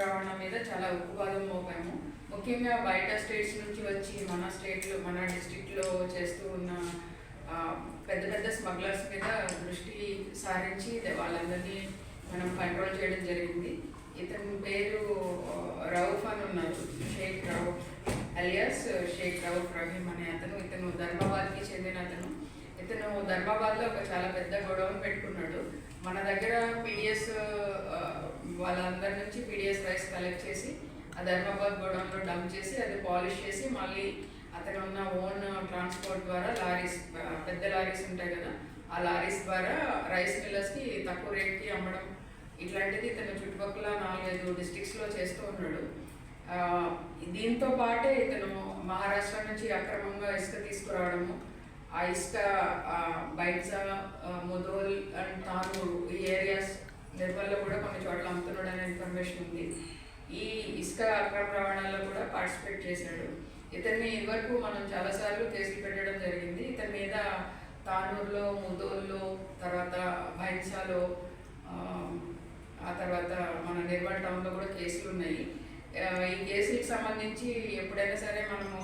రవాణా మీద చాలా ఉక్కుపాదం మోపాము. ముఖ్యంగా బయట స్టేట్స్ నుంచి వచ్చి మన స్టేట్లో మన డిస్టిక్లో చేస్తూ ఉన్న పెద్ద పెద్ద స్మగ్లర్స్ మీద దృష్టి సారించి వాళ్ళందరినీ మనం కంట్రోల్ చేయడం జరిగింది. ఇతని పేరు రౌఫ్ అని ఉన్నారు. షేక్ రౌఫ్ అలియాస్ షేక్ రౌఫ్ రహీమ్ అనే అతను ఇతను ధర్మాబాద్కి చెందిన అతను. ఇతను ధర్మాబాద్లో ఒక చాలా పెద్ద గొడవను పెట్టుకున్నాడు. మన దగ్గర పీడిఎస్ వాళ్ళందరి నుంచి పీడిఎస్ రైస్ కలెక్ట్ చేసి ఆ ధర్మాబాద్ గోడౌన్లో డంప్ చేసి అది పాలిష్ చేసి మళ్ళీ అతను ఉన్న ఓన్ ట్రాన్స్పోర్ట్ ద్వారా లారీస్ పెద్ద లారీస్ ఉంటాయి కదా ఆ లారీస్ ద్వారా రైస్ మిల్లర్స్కి తక్కువ రేట్కి అమ్మడం. ఇట్లాంటిది ఇతను చుట్టుపక్కల నాలుగైదు డిస్టిక్స్లో చేస్తూ ఉన్నాడు. దీంతో పాటే ఇతను మహారాష్ట్ర నుంచి అక్రమంగా ఇసుక తీసుకురావడము ఆ ఇసుక బైట్సా ముదోల్ అండ్ తానూరు ఈ ఏరియాస్ నిర్మల్లో కూడా కొన్ని చోట్ల అమ్ముతున్నాడు అనే ఇన్ఫర్మేషన్ ఉంది. ఈ ఇసుక అక్రమ రవాణాలో కూడా పార్టిసిపేట్ చేశాడు. ఇతన్ని ఇదివరకు మనం చాలాసార్లు కేసులు పెట్టడం జరిగింది. ఇతని మీద తానూరులో ముదోల్లో తర్వాత భైన్సాలో ఆ, తర్వాత మన నిర్మల్ టౌన్లో కూడా కేసులు ఉన్నాయి. ఈ కేసులకు సంబంధించి ఎప్పుడైనా సరే మనము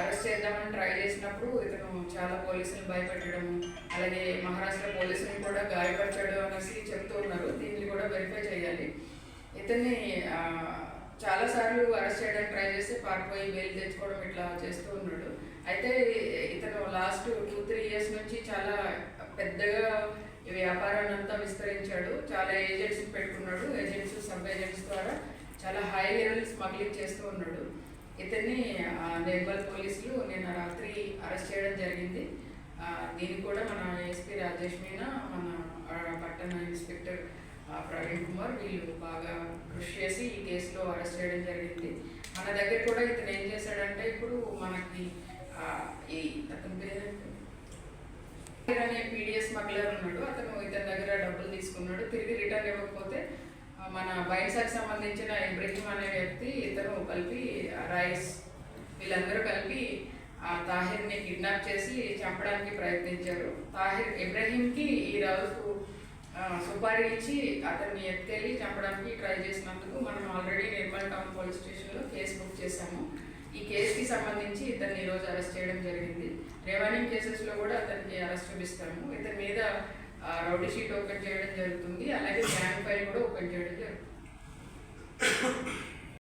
అరెస్ట్ చేద్దామని ట్రై చేసినప్పుడు ఇతను చాలా పోలీసులు భయపెట్టడం అలాగే మహారాష్ట్ర పోలీసులను కూడా గాయపరచడం అనేసి చెప్తూ ఉన్నారు. దీన్ని కూడా వెరిఫై చేయాలి. ఇతన్ని చాలాసార్లు అరెస్ట్ చేయడానికి ట్రై చేసి పారిపోయి బెయిల్ తెచ్చుకోవడం ఇట్లా చేస్తూ ఉన్నాడు. అయితే ఇతను లాస్ట్ టూ త్రీ ఇయర్స్ నుంచి చాలా పెద్దగా వ్యాపారాన్ని అంతా విస్తరించాడు. చాలా ఏజెంట్స్ పెట్టుకున్నాడు. ఏజెంట్స్ సబ్ ఏజెంట్స్ ద్వారా చాలా హై లెవెల్ స్మగ్లింగ్ చేస్తూ ఉన్నాడు. ఇతన్ని నిర్మల్ పోలీసులు నిన్న రాత్రి అరెస్ట్ చేయడం జరిగింది. దీనికి కూడా మన ఎస్పీ రాజేష్ మీనా మన పట్టణ ఇన్స్పెక్టర్ ప్రవీణ్ కుమార్ వీళ్ళు బాగా కృషి చేసి ఈ కేసులో అరెస్ట్ చేయడం జరిగింది. మన దగ్గర కూడా ఇతను ఏం చేశాడంటే ఇప్పుడు మనకి ఈ అతని పేరేంటి అనే పీడిఎస్ స్మగ్లర్ ఉన్నాడు. అతను ఇతని దగ్గర డబ్బులు తీసుకున్నాడు. తిరిగి రిటర్న్ ఇవ్వకపోతే మన బైన్సాకి సంబంధించిన ఇబ్రహీం అనే వ్యక్తి ఇతను కలిపి రైస్ వీళ్ళందరూ కలిపి ఆ తాహిర్ని కిడ్నాప్ చేసి చంపడానికి ప్రయత్నించారు. తాహిర్ ఇబ్రహీంకి ఈ రోజు సుపారీ ఇచ్చి అతన్ని ఎత్తుకెళ్ళి చంపడానికి ట్రై చేసినందుకు మనం ఆల్రెడీ నిర్మల్ టౌన్ పోలీస్ స్టేషన్లో కేసు బుక్ చేశాము. ఈ కేసుకి సంబంధించి ఇతన్ని ఈరోజు అరెస్ట్ చేయడం జరిగింది. రెవెన్యూ కేసెస్లో కూడా అతనికి అరెస్ట్ చూపిస్తాము. ఇతని మీద రౌడీ షీట్ ఓపెన్ చేయడం జరుగుతుంది. అలాగే బ్యాంక్ ఫైల్ కూడా ఓపెన్ చేయడం జరుగుతుంది.